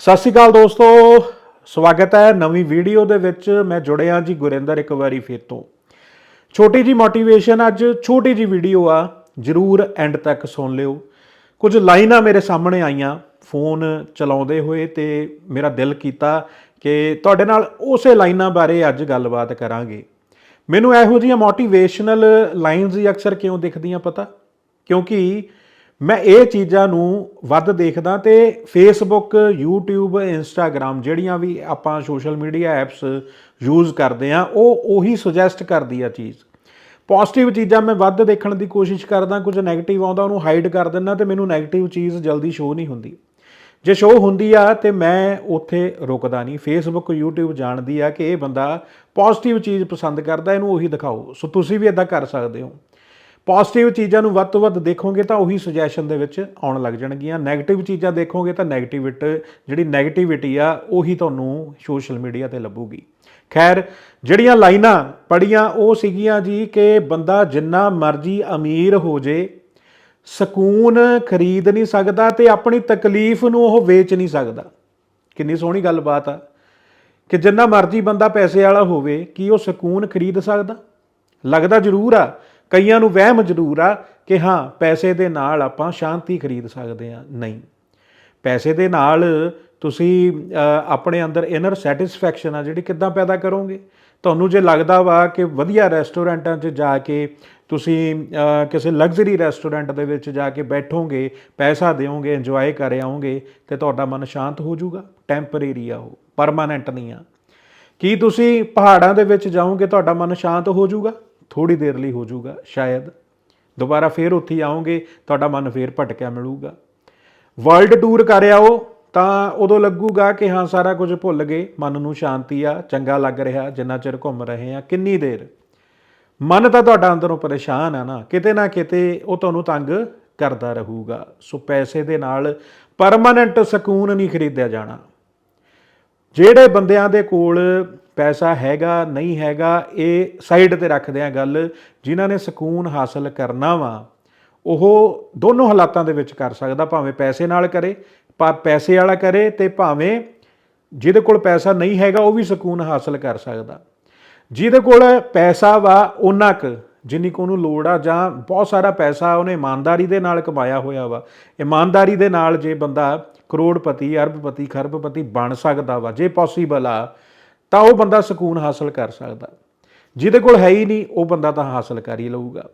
ਸਤਿ ਸ਼੍ਰੀ ਅਕਾਲ ਦੋਸਤੋ, ਸਵਾਗਤ ਹੈ ਨਵੀਂ ਵੀਡੀਓ ਦੇ ਵਿੱਚ। ਮੈਂ ਜੁੜਿਆ ਜੀ ਗੁਰਿੰਦਰ ਇੱਕ ਵਾਰੀ ਫਿਰ ਤੋਂ। ਛੋਟੀ ਜੀ ਮੋਟੀਵੇਸ਼ਨ ਅੱਜ ਛੋਟੀ ਜੀ ਵੀਡੀਓ ਆ, ਜਰੂਰ ਐਂਡ ਤੱਕ ਸੁਣ ਲਿਓ। ਕੁਝ ਲਾਈਨਾਂ ਮੇਰੇ ਸਾਹਮਣੇ ਆਈਆਂ ਫੋਨ ਚਲਾਉਂਦੇ ਹੋਏ ਤੇ ਮੇਰਾ ਦਿਲ ਕੀਤਾ ਕਿ ਤੁਹਾਡੇ ਨਾਲ ਉਸੇ ਲਾਈਨਾਂ ਬਾਰੇ ਅੱਜ ਗੱਲਬਾਤ ਕਰਾਂਗੇ। ਮੈਨੂੰ ਇਹੋ ਜਿਹੀਆਂ ਮੋਟੀਵੇਸ਼ਨਲ ਲਾਈਨਸ ਹੀ ਅਕਸਰ ਕਿਉਂ ਦਿਖਦੀਆਂ ਪਤਾ? ਕਿਉਂਕਿ ਮੈਂ ਇਹ ਚੀਜ਼ਾਂ ਨੂੰ ਵੱਧ ਦੇਖਦਾ ਤੇ ਫੇਸਬੁੱਕ YouTube, Instagram ਜਿਹੜੀਆਂ ਵੀ ਆਪਾਂ ਸੋਸ਼ਲ ਮੀਡੀਆ ਐਪਸ ਯੂਜ਼ ਕਰਦੇ ਆ ਉਹ ਉਹੀ ਸੁਜੈਸਟ ਕਰਦੀ ਆ ਚੀਜ਼। ਪੋਜ਼ਿਟਿਵ ਚੀਜ਼ਾਂ ਮੈਂ ਵੱਧ ਦੇਖਣ ਦੀ ਕੋਸ਼ਿਸ਼ ਕਰਦਾ, ਕੁਝ 네ਗੇਟਿਵ ਆਉਂਦਾ, ਉਹਨੂੰ ਹਾਈਡ ਕਰ ਦਿੰਦਾ ਤੇ ਮੈਨੂੰ 네ਗੇਟਿਵ ਚੀਜ਼ ਜਲਦੀ ਸ਼ੋ ਨਹੀਂ ਹੁੰਦੀ। ਜੇ ਸ਼ੋ ਹੁੰਦੀ ਆ ਤੇ ਮੈਂ ਉੱਥੇ ਰੁਕਦਾ ਨਹੀਂ। ਫੇਸਬੁੱਕ YouTube ਜਾਣਦੀ ਆ ਕਿ ਇਹ ਬੰਦਾ ਪੋਜ਼ਿਟਿਵ ਚੀਜ਼ ਪਸੰਦ ਕਰਦਾ, ਇਹਨੂੰ ਉਹੀ ਦਿਖਾਓ। ਸੋ ਤੁਸੀਂ ਵੀ ਇਦਾਂ ਕਰ ਸਕਦੇ ਹੋ। ਪੋਜ਼ਿਟਿਵ ਚੀਜ਼ਾਂ ਨੂੰ ਵੱਧ ਤੋਂ ਵੱਧ ਦੇਖੋਗੇ ਤਾਂ ਉਹੀ ਸੁਜੈਸ਼ਨ ਦੇ ਵਿੱਚ ਆਉਣ ਲੱਗ ਜਾਣਗੀਆਂ। 네ਗੇਟਿਵ ਚੀਜ਼ਾਂ ਦੇਖੋਗੇ ਤਾਂ 네ਗੇਟਿਵਿਟ ਜਿਹੜੀ 네ਗੇਟਿਵਿਟੀ ਆ, ਉਹੀ ਤੁਹਾਨੂੰ ਸੋਸ਼ਲ ਮੀਡੀਆ ਤੇ ਲੱਭੂਗੀ। ਖੈਰ, ਜਿਹੜੀਆਂ ਲਾਈਨਾਂ ਪੜੀਆਂ ਉਹ ਸੀਗੀਆਂ ਜੀ ਕਿ ਬੰਦਾ ਜਿੰਨਾ ਮਰਜ਼ੀ ਅਮੀਰ ਹੋ ਜੇ, ਸਕੂਨ ਖਰੀਦ ਨਹੀਂ ਸਕਦਾ ਤੇ ਆਪਣੀ ਤਕਲੀਫ ਨੂੰ ਉਹ ਵੇਚ ਨਹੀਂ ਸਕਦਾ। ਕਿੰਨੀ ਸੋਹਣੀ ਗੱਲ ਬਾਤ ਆ। ਕਿ ਜਿੰਨਾ ਮਰਜ਼ੀ ਬੰਦਾ ਪੈਸੇ ਵਾਲਾ ਹੋਵੇ, ਕੀ ਉਹ ਸਕੂਨ ਖਰੀਦ ਸਕਦਾ? ਲੱਗਦਾ ਜ਼ਰੂਰ ਆ ਕਈਆਂ ਨੂੰ ਵਹਿਮ ਜ਼ਰੂਰ ਆ ਕਿ ਹਾਂ, ਪੈਸੇ ਦੇ ਨਾਲ ਆਪਾਂ ਸ਼ਾਂਤੀ ਖਰੀਦ ਸਕਦੇ ਆ ਨਹੀਂ। ਪੈਸੇ ਦੇ ਨਾਲ ਤੁਸੀਂ ਆਪਣੇ ਅੰਦਰ ਇਨਰ ਸੈਟੀਸਫੈਕਸ਼ਨ ਆ ਜਿਹੜੀ ਕਿੱਦਾਂ ਪੈਦਾ ਕਰੋਗੇ। ਤੁਹਾਨੂੰ ਜੇ ਲੱਗਦਾ ਵਾ ਕਿ ਵਧੀਆ ਰੈਸਟੋਰੈਂਟਾਂ 'ਚ ਜਾ ਕੇ ਤੁਸੀਂ ਕਿਸੇ ਲਗਜ਼ਰੀ ਰੈਸਟੋਰੈਂਟ ਦੇ ਵਿੱਚ ਜਾ ਕੇ ਬੈਠੋਗੇ, ਪੈਸਾ ਦਿਓਗੇ ਇੰਜੋਏ ਕਰ ਆਓਗੇ, ਤੇ ਤੁਹਾਡਾ ਮਨ ਸ਼ਾਂਤ ਹੋ ਜਾਊਗਾ। ਟੈਂਪਰੇਰੀ ਆ ਉਹ ਪਰਮਾਨੈਂਟ ਨਹੀਂ ਆ। ਕੀ ਤੁਸੀਂ ਪਹਾੜਾਂ ਦੇ ਵਿੱਚ ਜਾਓਗੇ, ਤੁਹਾਡਾ ਮਨ ਸ਼ਾਂਤ ਹੋ ਜਾਊਗਾ? ਥੋੜੀ ਦੇਰ ਲਈ ਹੋ ਜਾਊਗਾ, ਸ਼ਾਇਦ। ਦੁਬਾਰਾ ਫੇਰ ਉੱਥੇ ਹੀ ਆਓਗੇ, ਤੁਹਾਡਾ ਮਨ ਫੇਰ ਭਟਕਿਆ ਮਿਲੂਗਾ। ਵਰਲਡ ਟੂਰ ਕਰ ਆਓ, ਤਾਂ ਉਦੋਂ ਲੱਗੂਗਾ ਕਿ ਹਾਂ, ਸਾਰਾ ਕੁਝ ਭੁੱਲ ਗਏ। ਮਨ ਨੂੰ ਸ਼ਾਂਤੀ ਆ, ਚੰਗਾ ਲੱਗ ਰਿਹਾ, ਜਿੰਨਾ ਚਿਰ ਘੁੰਮ ਰਹੇ ਆ ਕਿੰਨੀ ਦੇਰ। ਮਨ ਤਾਂ ਤੁਹਾਡਾ ਅੰਦਰੋਂ ਪਰੇਸ਼ਾਨ ਆ ਨਾ, ਕਿਤੇ ਨਾ ਕਿਤੇ ਉਹ ਤੁਹਾਨੂੰ ਤੰਗ ਕਰਦਾ ਰਹੂਗਾ। ਸੋ ਪੈਸੇ ਦੇ ਨਾਲ ਪਰਮਾਨੈਂਟ ਸਕੂਨ ਨਹੀਂ ਖਰੀਦਿਆ ਜਾਣਾ। ਜਿਹੜੇ ਬੰਦਿਆਂ ਦੇ ਕੋਲ ਪੈਸਾ ਹੈਗਾ, ਨਹੀਂ ਹੈਗਾ, ਇਹ ਸਾਈਡ ਤੇ ਰੱਖਦੇ ਆ ਗੱਲ, ਜਿਨ੍ਹਾਂ ਨੇ ਸਕੂਨ ਹਾਸਲ ਕਰਨਾ ਵਾ, ਉਹ ਦੋਨੋਂ ਹਾਲਾਤਾਂ ਦੇ ਵਿੱਚ ਕਰ ਸਕਦਾ, ਭਾਵੇਂ ਪੈਸੇ ਨਾਲ ਕਰੇ, ਪਰ ਪੈਸੇ ਵਾਲਾ ਕਰੇ ਤੇ ਭਾਵੇਂ ਜਿਹਦੇ ਕੋਲ ਪੈਸਾ ਨਹੀਂ ਹੈਗਾ, ਉਹ ਵੀ ਸਕੂਨ ਹਾਸਲ ਕਰ ਸਕਦਾ। ਜਿਹਦੇ ਕੋਲ ਪੈਸਾ ਵਾ, ਉਹਨਾਂ ਕ, ਜਿੰਨੀ ਕੋ ਨੂੰ ਲੋੜ ਆ, ਜਾਂ ਬਹੁਤ ਸਾਰਾ ਪੈਸਾ ਉਹਨੇ ਇਮਾਨਦਾਰੀ ਦੇ ਨਾਲ ਕਮਾਇਆ ਹੋਇਆ ਵਾ, ਇਮਾਨਦਾਰੀ ਦੇ ਨਾਲ ਜੇ ਬੰਦਾ ਕਰੋੜਪਤੀ, ਅਰਬਪਤੀ, ਖਰਬਪਤੀ ਬਣ ਸਕਦਾ ਵਾ, ਜੇ ਪੋਸੀਬਲ ਆ ਤਾਂ ਉਹ ਬੰਦਾ ਸਕੂਨ ਹਾਸਲ ਕਰ ਸਕਦਾ। ਜਿਹਦੇ ਕੋਲ ਹੈ ਹੀ ਨਹੀਂ, ਉਹ ਬੰਦਾ ਤਾਂ ਹਾਸਲ ਕਰ ਹੀ ਲਊਗਾ।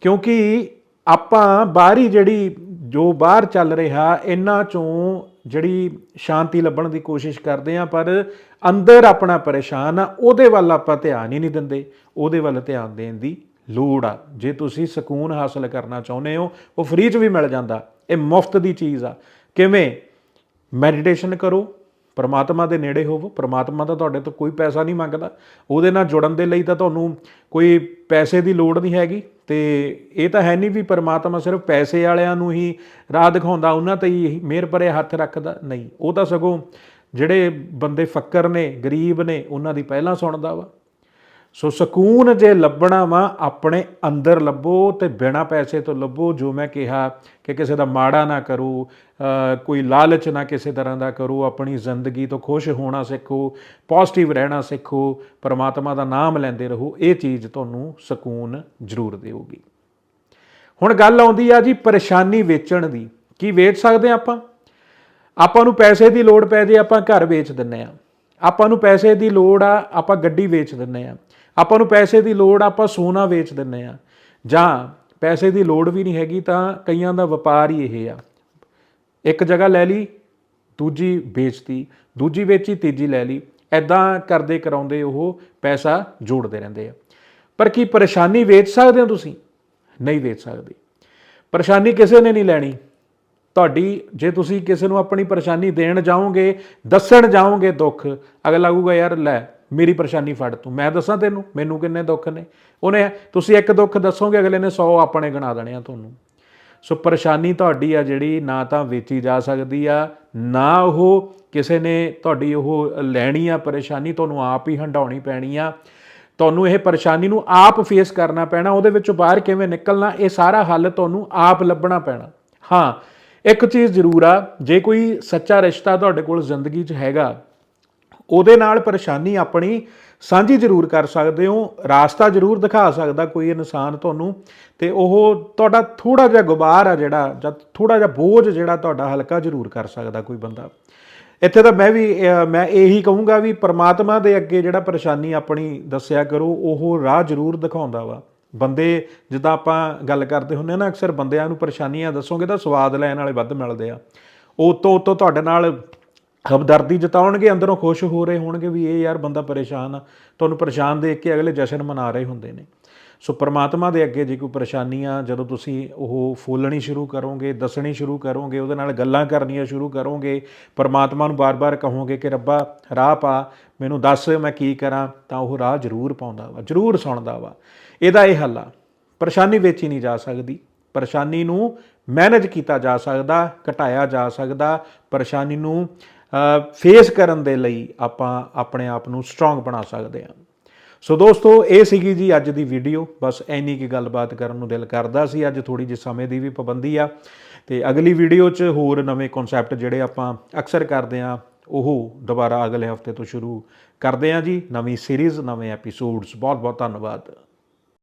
ਕਿਉਂਕਿ ਆਪਾਂ ਬਾਹਰੀ ਜਿਹੜੀ, ਜੋ ਬਾਹਰ ਚੱਲ ਰਿਹਾ, ਇਹਨਾਂ ਚੋਂ ਜਿਹੜੀ ਸ਼ਾਂਤੀ ਲੱਭਣ ਦੀ ਕੋਸ਼ਿਸ਼ ਕਰਦੇ ਆ ਪਰ ਅੰਦਰ ਆਪਣਾ ਪਰੇਸ਼ਾਨ ਆ, ਉਹਦੇ ਵੱਲ ਆਪਾਂ ਧਿਆਨ ਹੀ ਨਹੀਂ ਦਿੰਦੇ। ਉਹਦੇ ਵੱਲ ਧਿਆਨ ਦੇਣ ਦੀ ਲੋੜ ਆ। ਜੇ ਤੁਸੀਂ ਸਕੂਨ ਹਾਸਲ ਕਰਨਾ ਚਾਹੁੰਦੇ ਹੋ, ਉਹ ਫ੍ਰੀ 'ਚ ਵੀ ਮਿਲ ਜਾਂਦਾ। ਇਹ ਮੁਫਤ ਦੀ ਚੀਜ਼ ਆ। ਕਿਵੇਂ? ਮੈਡੀਟੇਸ਼ਨ ਕਰੋ। ਪਰਮਾਤਮਾ ਦੇ ਨੇੜੇ ਹੋਵੋ, ਪਰਮਾਤਮਾ ਤਾਂ ਤੁਹਾਡੇ ਤੋਂ ਕੋਈ ਪੈਸਾ ਨਹੀਂ ਮੰਗਦਾ। ਉਹਦੇ ਨਾਲ ਜੁੜਨ ਦੇ ਲਈ ਤਾਂ ਤੁਹਾਨੂੰ ਕੋਈ ਪੈਸੇ ਦੀ ਲੋੜ ਨਹੀਂ ਹੈਗੀ। ਤੇ ਇਹ ਤਾਂ ਹੈ ਨਹੀਂ ਵੀ ਪਰਮਾਤਮਾ ਸਿਰਫ ਪੈਸੇ ਵਾਲਿਆਂ ਨੂੰ ਹੀ ਰਾਹ ਦਿਖਾਉਂਦਾ, ਉਹਨਾਂ ਤੇ ਹੀ ਮਿਹਰ ਭਰੇ ਹੱਥ ਰੱਖਦਾ। ਨਹੀਂ, ਉਹ ਤਾਂ ਸਗੋਂ ਜਿਹੜੇ ਬੰਦੇ ਫੱਕਰ ਨੇ, ਗਰੀਬ ਨੇ, ਉਹਨਾਂ ਦੀ ਪਹਿਲਾਂ ਸੁਣਦਾ ਵਾ। ਸੋ ਸਕੂਨ ਜੇ ਲੱਭਣਾ ਵਾ, ਆਪਣੇ ਅੰਦਰ ਲੱਭੋ ਤੇ ਬਿਨਾ ਪੈਸੇ ਤੋਂ ਲੱਭੋ, ਜੋ ਮੈਂ ਕਿਹਾ ਕਿ ਕਿਸੇ ਦਾ ਮਾੜਾ ਨਾ ਕਰੋ ਕੋਈ ਲਾਲਚ ਨਾ ਕਿਸੇ ਤਰ੍ਹਾਂ ਦਾ ਕਰੋ, ਆਪਣੀ ਜ਼ਿੰਦਗੀ ਤੋਂ ਖੁਸ਼ ਹੋਣਾ ਸਿੱਖੋ ਪੋਜ਼ਿਟਿਵ ਰਹਿਣਾ ਸਿੱਖੋ, ਪਰਮਾਤਮਾ ਦਾ ਨਾਮ ਲੈਂਦੇ ਰਹੋ, ਇਹ ਚੀਜ਼ ਤੁਹਾਨੂੰ ਸਕੂਨ ਜ਼ਰੂਰ ਦੇਊਗੀ। ਹੁਣ ਗੱਲ ਆਉਂਦੀ ਆ ਜੀ ਪਰੇਸ਼ਾਨੀ ਵੇਚਣ ਦੀ, ਕੀ ਵੇਚ ਸਕਦੇ ਹਾਂ ਆਪਾਂ? ਆਪਾਂ ਨੂੰ ਪੈਸੇ ਦੀ ਲੋੜ ਪੈ ਜੇ, ਆਪਾਂ ਘਰ ਵੇਚ ਦਿੰਨੇ ਆ ਆਪਾਂ ਨੂੰ ਪੈਸੇ ਦੀ ਲੋੜ ਆ, ਆਪਾਂ ਗੱਡੀ ਵੇਚ ਦਿੰਨੇ ਆ ਆਪਾਂ ਨੂੰ ਪੈਸੇ ਦੀ ਲੋੜ ਆਪਾਂ ਸੋਨਾ ਵੇਚ ਦਿੰਨੇ ਆ। ਜਾਂ ਪੈਸੇ ਦੀ ਲੋੜ ਵੀ ਨਹੀਂ ਹੈਗੀ ਤਾਂ ਕਈਆਂ ਦਾ ਵਪਾਰ ਹੀ ਇਹ ਆ। ਇੱਕ ਜਗ੍ਹਾ ਲੈ ਲਈ, ਦੂਜੀ ਵੇਚਤੀ, ਦੂਜੀ ਵੇਚੀ, ਤੀਜੀ ਲੈ ਲਈ। ਐਦਾਂ ਕਰਦੇ ਕਰਾਉਂਦੇ ਉਹ ਪੈਸਾ ਜੋੜਦੇ ਰਹਿੰਦੇ ਆ। ਪਰ ਕੀ ਪਰੇਸ਼ਾਨੀ ਵੇਚ ਸਕਦੇ ਹੋ ਤੁਸੀਂ? ਨਹੀਂ ਵੇਚ ਸਕਦੇ। ਪਰੇਸ਼ਾਨੀ ਕਿਸੇ ਨੇ ਨਹੀਂ ਲੈਣੀ। ਤੁਹਾਡੀ, ਜੇ ਤੁਸੀਂ ਕਿਸੇ ਨੂੰ ਆਪਣੀ ਪਰੇਸ਼ਾਨੀ ਦੇਣ ਜਾਓਗੇ, ਦੱਸਣ ਜਾਓਗੇ ਦੁੱਖ, ਅਗਲਾ ਕਹੂਗਾ, ਯਾਰ ਲੈ ਮੇਰੀ ਪਰੇਸ਼ਾਨੀ ਫੜ ਤੂੰ, ਮੈਂ ਦੱਸਾਂ ਤੈਨੂੰ, ਮੈਨੂੰ ਕਿੰਨੇ ਦੁੱਖ ਨੇ। ਉਹਨੇ ਤੁਸੀਂ ਇੱਕ ਦੁੱਖ ਦੱਸੋਗੇ, ਅਗਲੇ ਨੇ 100 ਆਪਣੇ ਗਿਣਾ ਦੇਣੇ ਆ ਤੁਹਾਨੂੰ। ਸੋ ਪਰੇਸ਼ਾਨੀ ਤੁਹਾਡੀ ਆ ਜਿਹੜੀ, ਨਾ ਤਾਂ ਵੇਚੀ ਜਾ ਸਕਦੀ ਆ, ਨਾ ਉਹ ਕਿਸੇ ਨੇ ਤੁਹਾਡੀ ਉਹ ਲੈਣੀ ਆ ਪਰੇਸ਼ਾਨੀ, ਤੁਹਾਨੂੰ ਆਪ ਹੀ ਹੰਡਾਉਣੀ ਪੈਣੀ ਆ। ਤੁਹਾਨੂੰ ਇਹ ਪਰੇਸ਼ਾਨੀ ਨੂੰ ਆਪ ਫੇਸ ਕਰਨਾ ਪੈਣਾ, ਉਹਦੇ ਵਿੱਚੋਂ ਬਾਹਰ ਕਿਵੇਂ ਨਿਕਲਣਾ, ਇਹ ਸਾਰਾ ਹੱਲ ਤੁਹਾਨੂੰ ਆਪ ਲੱਭਣਾ ਪੈਣਾ। ਹਾਂ, ਇੱਕ ਚੀਜ਼ ਜ਼ਰੂਰ ਆ, ਜੇ ਕੋਈ ਸੱਚਾ ਰਿਸ਼ਤਾ ਤੁਹਾਡੇ ਕੋਲ ਜ਼ਿੰਦਗੀ 'ਚ ਹੈਗਾ ਉਹਦੇ ਨਾਲ ਪਰੇਸ਼ਾਨੀ ਆਪਣੀ ਸਾਂਝੀ ਜ਼ਰੂਰ ਕਰ ਸਕਦੇ ਹੋ, ਰਾਸਤਾ ਜ਼ਰੂਰ ਦਿਖਾ ਸਕਦਾ ਕੋਈ ਇਨਸਾਨ ਤੁਹਾਨੂੰ, ਤੇ ਉਹ ਤੁਹਾਡਾ ਥੋੜਾ ਜਿਹਾ ਗੁਬਾਰ ਆ ਜਿਹੜਾ, ਜਾਂ ਥੋੜਾ ਜਿਹਾ ਬੋਝ ਜਿਹੜਾ ਤੁਹਾਡਾ ਹਲਕਾ ਜ਼ਰੂਰ ਕਰ ਸਕਦਾ ਕੋਈ ਬੰਦਾ। ਇੱਥੇ ਤਾਂ ਮੈਂ ਵੀ ਮੈਂ ਇਹੀ ਕਹੂੰਗਾ ਵੀ ਪ੍ਰਮਾਤਮਾ ਦੇ ਅੱਗੇ ਜਿਹੜਾ ਪਰੇਸ਼ਾਨੀ ਆਪਣੀ ਦੱਸਿਆ ਕਰੋ, ਉਹ ਰਾਹ ਜ਼ਰੂਰ ਦਿਖਾਉਂਦਾ ਵਾ। ਬੰਦੇ, ਜਿੱਦਾਂ ਆਪਾਂ ਗੱਲ ਕਰਦੇ ਹੁੰਦੇ ਆ ਨਾ, ਅਕਸਰ ਬੰਦਿਆਂ ਨੂੰ ਪਰੇਸ਼ਾਨੀਆਂ ਦੱਸੋਗੇ ਤਾਂ ਸਵਾਦ ਲੈਣ ਵਾਲੇ ਵੱਧ ਮਿਲਦੇ ਆ। ਉਹ ਤੋਂ ਤੋਂ ਤੁਹਾਡੇ ਨਾਲ ਹਮਦਰਦੀ ਜਤਾਉਣਗੇ, ਅੰਦਰੋਂ ਖੁਸ਼ ਹੋ ਰਹੇ ਹੋਣਗੇ ਵੀ ਇਹ ਯਾਰ ਬੰਦਾ ਪਰੇਸ਼ਾਨ ਆ। ਤੁਹਾਨੂੰ ਪਰੇਸ਼ਾਨ ਦੇਖ ਕੇ ਅਗਲੇ ਜਸ਼ਨ ਮਨਾ ਰਹੇ ਹੁੰਦੇ ਨੇ। ਸੋ ਪ੍ਰਮਾਤਮਾ ਦੇ ਅੱਗੇ ਜੇ ਕੋਈ ਪਰੇਸ਼ਾਨੀ ਆ, ਜਦੋਂ ਤੁਸੀਂ ਉਹ ਫੋਲਣੀ ਸ਼ੁਰੂ ਕਰੋਗੇ, ਦੱਸਣੀ ਸ਼ੁਰੂ ਕਰੋਗੇ, ਉਹਦੇ ਨਾਲ ਗੱਲਾਂ ਕਰਨੀਆਂ ਸ਼ੁਰੂ ਕਰੋਗੇ, ਪ੍ਰਮਾਤਮਾ ਨੂੰ ਬਾਰ-ਬਾਰ ਕਹੋਗੇ ਕਿ ਰੱਬਾ, ਰਾਹ ਪਾ, ਮੈਨੂੰ ਦੱਸ ਮੈਂ ਕੀ ਕਰਾਂ, ਤਾਂ ਉਹ ਰਾਹ ਜ਼ਰੂਰ ਪਾਉਂਦਾ ਵਾ, ਜ਼ਰੂਰ ਸੁਣਦਾ ਵਾ। ਇਹਦਾ ਇਹ ਹੱਲ ਆ, ਪਰੇਸ਼ਾਨੀ ਵੇਚੀ ਨਹੀਂ ਜਾ ਸਕਦੀ। ਪਰੇਸ਼ਾਨੀ ਨੂੰ ਮੈਨੇਜ ਕੀਤਾ ਜਾ ਸਕਦਾ, ਘਟਾਇਆ ਜਾ ਸਕਦਾ, ਪਰੇਸ਼ਾਨੀ ਨੂੰ ਫੇਸ ਕਰਨ ਦੇ ਲਈ ਆਪਾਂ ਆਪਣੇ ਆਪ ਨੂੰ ਸਟਰੋਂਗ ਬਣਾ ਸਕਦੇ ਹਾਂ। ਸੋ ਦੋਸਤੋ, ਇਹ ਸੀਗੀ ਜੀ ਅੱਜ ਦੀ ਵੀਡੀਓ ਬਸ ਐਨੀ ਕੀ ਗੱਲਬਾਤ ਕਰਨ ਨੂੰ ਦਿਲ ਕਰਦਾ ਸੀ। ਅੱਜ ਥੋੜੀ ਜਿਹੀ ਸਮੇਂ ਦੀ ਵੀ ਪਾਬੰਦੀ ਆ। ਤੇ ਅਗਲੀ ਵੀਡੀਓ 'ਚ ਹੋਰ ਨਵੇਂ ਕਨਸੈਪਟ ਜਿਹੜੇ ਆਪਾਂ ਅਕਸਰ ਕਰਦੇ ਆ ਉਹ ਦੁਬਾਰਾ ਅਗਲੇ ਹਫ਼ਤੇ ਤੋਂ ਸ਼ੁਰੂ ਕਰਦੇ ਆ ਜੀ। ਨਵੀਂ ਸੀਰੀਜ਼ ਨਵੇਂ ਐਪੀਸੋਡਸ ਬਹੁਤ ਬਹੁਤ ਧੰਨਵਾਦ।